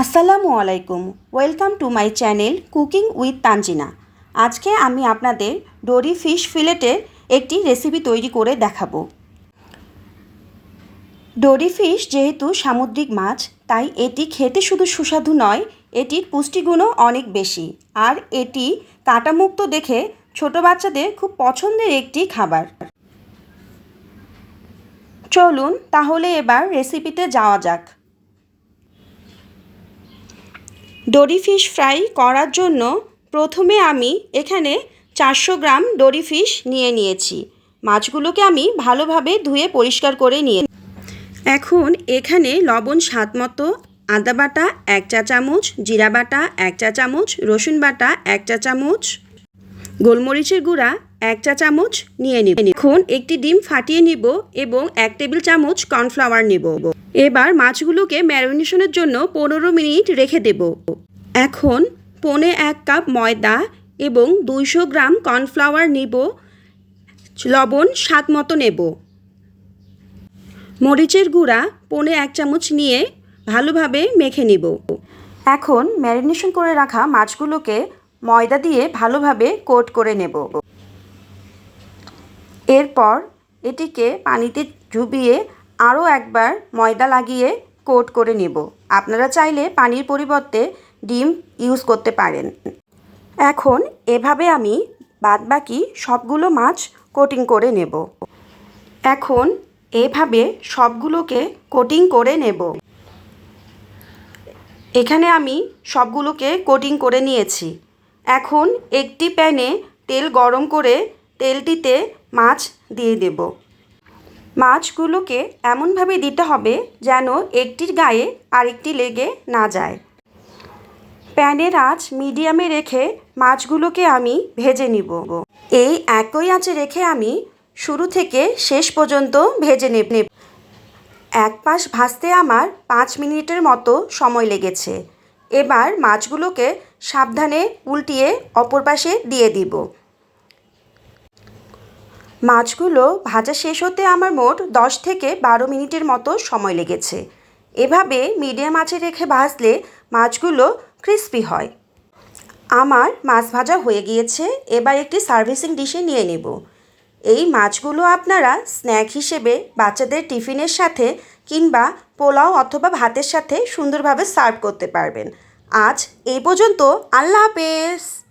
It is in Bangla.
আসসালামু আলাইকুম। Welcome to my channel cooking with Tanjina. আজকে আমি আপনাদের ডোরি ফিশ ফিলেটের একটি রেসিপি তৈরি করে দেখাবো। ডোরি ফিশ যেহেতু সামুদ্রিক মাছ, তাই এটি খেতে শুধু সুস্বাদু নয়, এটির পুষ্টিগুণও অনেক বেশি। আর এটি কাঁটামুক্ত দেখে ছোট বাচ্চাদের খুব পছন্দের একটি খাবার। চলুন তাহলে এবার রেসিপিতে যাওয়া যাক। ডোরি ফিশ ফ্রাই করার জন্য প্রথমে আমি এখানে চারশো গ্রাম ডোরি ফিশ নিয়ে নিয়েছি। মাছগুলোকে আমি ভালোভাবে ধুয়ে পরিষ্কার করে নিয়ে এখন এখানে লবণ স্বাদ মতো আদা বাটা এক চা চামচ, জিরা বাটা এক চা চামচ, রসুন বাটা এক চা চামচ, গোলমরিচের গুঁড়া এক চা চামচ নিয়ে নিব। এখন একটি ডিম ফাটিয়ে নিব এবং এক টেবিল চামচ কর্নফ্লাওয়ার নিব। এবার মাছগুলোকে ম্যারিনেশনের জন্য পনেরো মিনিট রেখে দেব। এখন পনে এক কাপ ময়দা এবং দুইশো গ্রাম কর্নফ্লাওয়ার নিব। লবণ স্বাদ মতো নেব। মরিচের গুঁড়া পনে এক চামচ নিয়ে ভালোভাবে মেখে নিব। এখন ম্যারিনেশন করে রাখা মাছগুলোকে ময়দা দিয়ে ভালোভাবে কোট করে নেব। এরপর এটিকে পানিতে ডুবিয়ে আরও একবার ময়দা লাগিয়ে কোট করে নেব। আপনারা চাইলে পানির পরিবর্তে ডিম ইউজ করতে পারেন। এখন এভাবে আমি বাদবাকি সবগুলো মাছ কোটিং করে নেব। এখন এভাবে সবগুলোকে কোটিং করে নেব। এখানে আমি সবগুলোকে কোটিং করে নিয়েছি। এখন একটি প্যানে তেল গরম করে তেলটিতে মাছ দিয়ে দেব। মাছগুলোকে এমনভাবে দিতে হবে যেন একটির গায়ে আরেকটি লেগে না যায়। প্যানের আঁচ মিডিয়ামে রেখে মাছগুলোকে আমি ভেজে নিব। এই একই আঁচে রেখে আমি শুরু থেকে শেষ পর্যন্ত ভেজে নেব। এক পাশ ভাজতে আমার পাঁচ মিনিটের মতো সময় লেগেছে। এবার মাছগুলোকে সাবধানে উল্টিয়ে অপর পাশে দিয়ে দিব। মাছগুলো ভাজা শেষ হতে আমার মোট দশ থেকে বারো মিনিটের মতো সময় লেগেছে। এভাবে মিডিয়াম আঁচে রেখে ভাজলে মাছগুলো ক্রিস্পি হয়। আমার মাছ ভাজা হয়ে গিয়েছে, এবার একটি সার্ভিসিং ডিশে নিয়ে নেব। এই মাছগুলো আপনারা স্ন্যাক হিসেবে বাচ্চাদের টিফিনের সাথে কিংবা পোলাও অথবা ভাতের সাথে সুন্দরভাবে সার্ভ করতে পারবেন। আজ এই পর্যন্ত আল্লাহ হাফেজ।